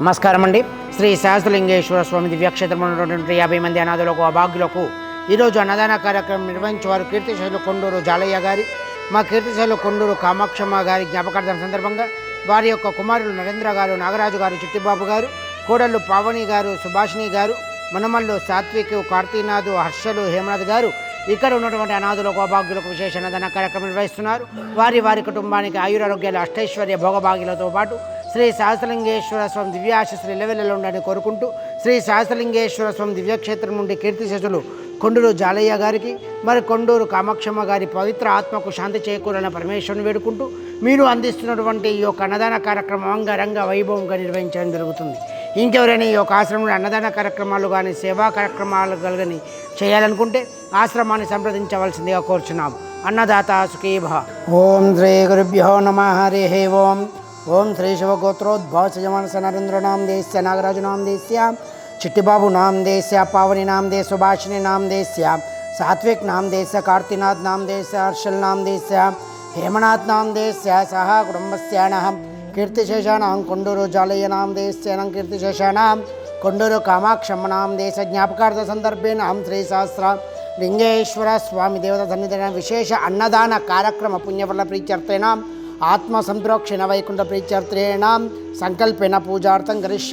నమస్కారం అండి శ్రీ సహస్రలింగేశ్వర స్వామి దివ్యక్షేత్రంలో ఉన్నటువంటి యాభై మంది అనాథులకు అభాగ్యులకు ఈరోజు అన్నదాన కార్యక్రమం నిర్వహించేవారు కీర్తిశైలు కొండూరు జాలయ్య గారి మా కీర్తిశైలు కొండూరు కామాక్షమ్మ గారి జ్ఞాపకార్థం సందర్భంగా వారి యొక్క కుమారులు నరేంద్ర గారు నాగరాజు గారు చిట్టిబాబు గారు కోడళ్ళు పావని గారు సుభాషిణి గారు మనమల్లు సాత్విక్ కార్తీనాథ్ హర్షలు హేమనాథ్ గారు ఇక్కడ ఉన్నటువంటి అనాథులకు అభాగ్యులకు విశేష అన్నదాన కార్యక్రమం నిర్వహిస్తున్నారు. వారి వారి కుటుంబానికి ఆయురారోగ్యాలు అష్టైశ్వర్య భోగభాగ్యులతో పాటు శ్రీ సహస్రలింగేశ్వర స్వామి దివ్యాశస్త్రి ఇలవెల్లలో ఉండాలని కోరుకుంటూ శ్రీ సహస్రలింగేశ్వర స్వామి దివ్యక్షేత్రం నుండి కీర్తిశేషులు కొండూరు జాలయ్య గారికి మరి కొండూరు కామాక్షమ్మ గారి పవిత్ర ఆత్మకు శాంతి చేకూరాలని పరమేశ్వరుని వేడుకుంటూ మీరు అందిస్తున్నటువంటి ఈ యొక్క అన్నదాన కార్యక్రమం అంగరంగ వైభవంగా నిర్వహించడం జరుగుతుంది. ఇంకెవరైనా ఈ యొక్క ఆశ్రమంలో అన్నదాన కార్యక్రమాలు కానీ సేవా కార్యక్రమాలు కానీ చేయాలనుకుంటే ఆశ్రమాన్ని సంప్రదించవలసిందిగా కోరుచున్నాము అన్నదాత సుఖీభ ఓం శ్రీ గురుభ్యో నమ. హరి ఓం. ఓం శ్రీ శివగోత్రోద్భవ సజమానస నరేంద్రనాం దేశ్య నాగరాజునాం దేశ్య చిట్టిబాబు నాం దేశ్య పావని నాం దే సుభాషిణి నాం దేశ్య సాత్విక్ నాం దేశ్య కార్తీనాథ్ నాం దేశ్య హర్షల్ నాం దేశ్య హేమనాథ్ నాం దేశ్య సహా కుటుంబస్యానహం కీర్తిశేషాణం కొండూరు జాలయ్యనాం దేశ్యానం కీర్తిశేషాణం కొండూరు కామాక్షమ్మనాం దేశ జ్ఞాపకార్థ సందర్భేనాం శ్రీ సహస్ర లింగేశ్వర స్వామి దేవత సన్నిధిన విశేష అన్నదాన కార్యక్రమ పుణ్యఫల ప్రీత్యర్థేనాం ఆత్మ సంప్రోక్షణ వైకుంఠ ప్రీత్యర్థేణ సంకల్పేన పూజార్థం కరిష్య